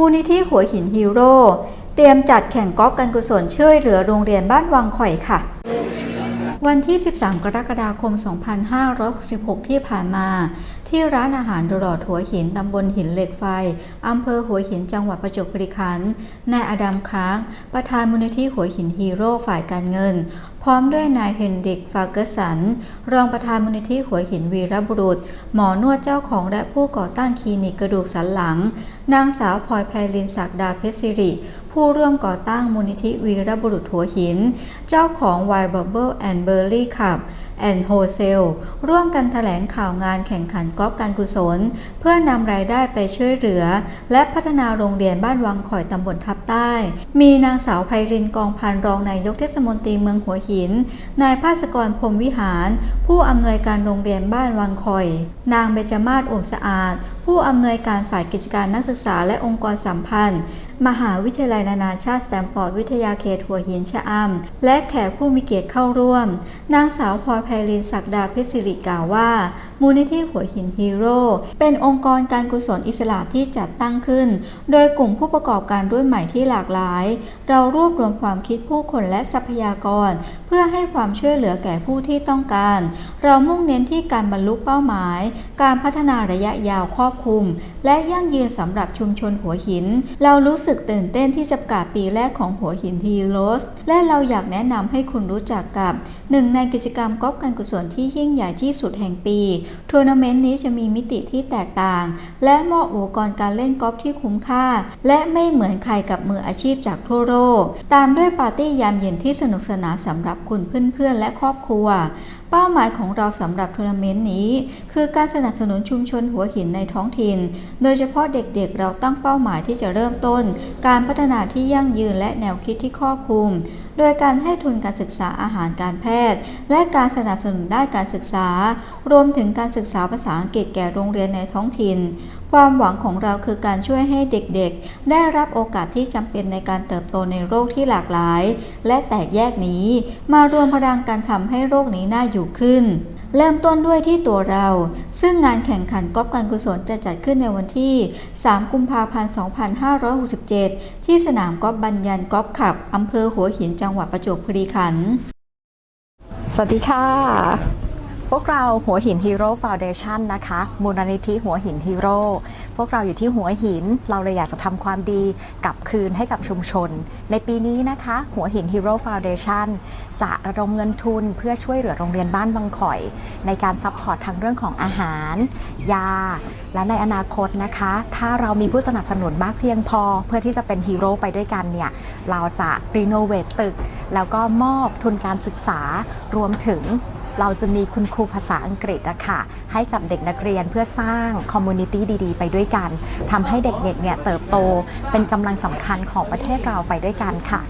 มูลนิธิหัวหินฮีโร่เตรียมจัดแข่งกอล์ฟการกุศลช่วยเหลือโรงเรียนบ้านวังข่อยค่ะวันที่ 13 กรกฎาคม 2566 ที่ผ่านมา ที่ร้านอาหารดรอดหัวหิน ตำบลหินเหล็กไฟ อำเภอหัวหิน จังหวัดประจวบคีรีขันธ์ นายอดัมค้าง ประธานมูลนิธิหัวหินฮีโร่ฝ่ายการเงิน ร้อมด้วยนายเฮนริกฟาเกอร์สัน รองประธานมูลนิธิหัวหินวีรบุรุษ หมอนวดเจ้าของและผู้ก่อตั้งคลินิกกระดูกสันหลัง นางสาวพลอยไพลินศักดาเพชรสิริ ผู้ร่วมก่อตั้งมูลนิธิวีรบุรุษหัวหิน เจ้าของ Wild Bubble and Burley Cup and Wholesale ร่วมกันแถลงข่าวงานแข่งขันกอล์ฟการกุศล เพื่อนำรายได้ไปช่วยเหลือ และพัฒนาโรงเรียนบ้านวังข่อยตำบลทับใต้ มีนางสาวไพรินกองพันรองนายกเทศมนตรีเมืองหัวหิน นายภาสกรพรมวิหาร ผู้อำนวยการโรงเรียนบ้านวังข่อย นางเบญจมาศอุ่มสะอาด ผู้อำนวยการฝ่ายกิจการนักศึกษาและองค์กรสัมพันธ์ มหาวิทยาลัยนานาชาติสแตมฟอร์ดวิทยาเขตหัวหินชะอำและแขกผู้มีเกียรติเข้าร่วม นางสาวพลอยไพลินศักดาเพชรสิริกล่าวว่า มูลนิธิหัวหินฮีโร่เป็นองค์กรการกุศลอิสระที่จัดตั้งขึ้น โดยกลุ่มผู้ประกอบการรุ่นใหม่ที่หลากหลาย เรารวบรวมความคิดผู้คนและทรัพยากร เพื่อให้ความช่วยเหลือแก่ผู้ที่ต้องการ เรามุ่งเน้นที่การบรรลุเป้าหมาย การพัฒนาระยะยาวครอบคลุม และยั่งยืนสำหรับชุมชนหัวหิน เรารู้สึกตื่นเต้นที่จะประกาศปีแรกของหัวหินฮีโร่และเราอยากแนะนำให้คุณรู้จักกับหนึ่งในกิจกรรมกอล์ฟการกุศลที่ยิ่งใหญ่ที่สุดแห่งปีทัวร์นาเมนต์นี้จะมีมิติที่แตกต่าง และมอบอุปกรณ์การเล่นกอล์ฟที่คุ้มค่า และไม่เหมือนใครกับมืออาชีพจากทั่วโลก ตามด้วยปาร์ตี้ยามเย็นที่สนุกสนานสำหรับคุณเพื่อนๆและครอบครัว เป้าหมายของเราสำหรับทัวร์นาเมนต์นี้ คือการสนับสนุนชุมชนหัวหินในท้องถิ่น โดยเฉพาะเด็กๆ เราตั้งเป้าหมายที่จะเริ่มต้น การพัฒนาที่ยั่งยืนและแนวคิดที่ครอบคลุม โดยการให้ทุนการศึกษาอาหารการแพทย์ และการสนับสนุนด้านการศึกษา รวมถึงการศึกษาภาษาอังกฤษแก่โรงเรียนในท้องถิ่น ความหวังของเราคือการช่วยให้เด็กๆ ได้รับโอกาสที่จำเป็นในการเติบโตในโลกที่หลากหลาย และแตกแยกนี้ มารวมพลังการทำให้โลกนี้น่าอยู่ขึ้น เริ่มต้นด้วยที่ตัวเรา ซึ่งงานแข่งขันกอล์ฟการกุศลจะจัดขึ้นในวันที่ 3 กุมภาพันธ์ 2567 ที่สนามกอล์ฟบัญญันกอล์ฟขับอำเภอหัวหินจังหวัดประจวบคีรีขันธ์ สวัสดีค่ะ พวกเราหัวหินฮีโร่ฟาวเดชันนะคะ มูลนิธิหัวหินฮีโร่พวกเราอยู่ที่หัวหิน เราเลยอยากจะทำความดีกลับคืนให้กับชุมชน ในปีนี้นะคะ หัวหินฮีโร่ฟาวเดชันจะระดมเงินทุนเพื่อช่วยเหลือโรงเรียนบ้านบางข่อย ในการซัพพอร์ตทั้งเรื่องของอาหาร ยา และในอนาคตนะคะ ถ้าเรามีผู้สนับสนุนมากเพียงพอ เพื่อที่จะเป็นฮีโร่ไปด้วยกันเนี่ยเราจะรีโนเวทตึก แล้วก็มอบทุนการศึกษารวมถึง เราจะมีคุณครูภาษาอังกฤษอะค่ะให้กับเด็กนักเรียนเพื่อสร้างคอมมูนิตี้ดีๆ ไปด้วยกันทำให้เด็กๆเนี่ยเติบโตเป็นกำลังสำคัญของประเทศเราไปด้วยกันค่ะ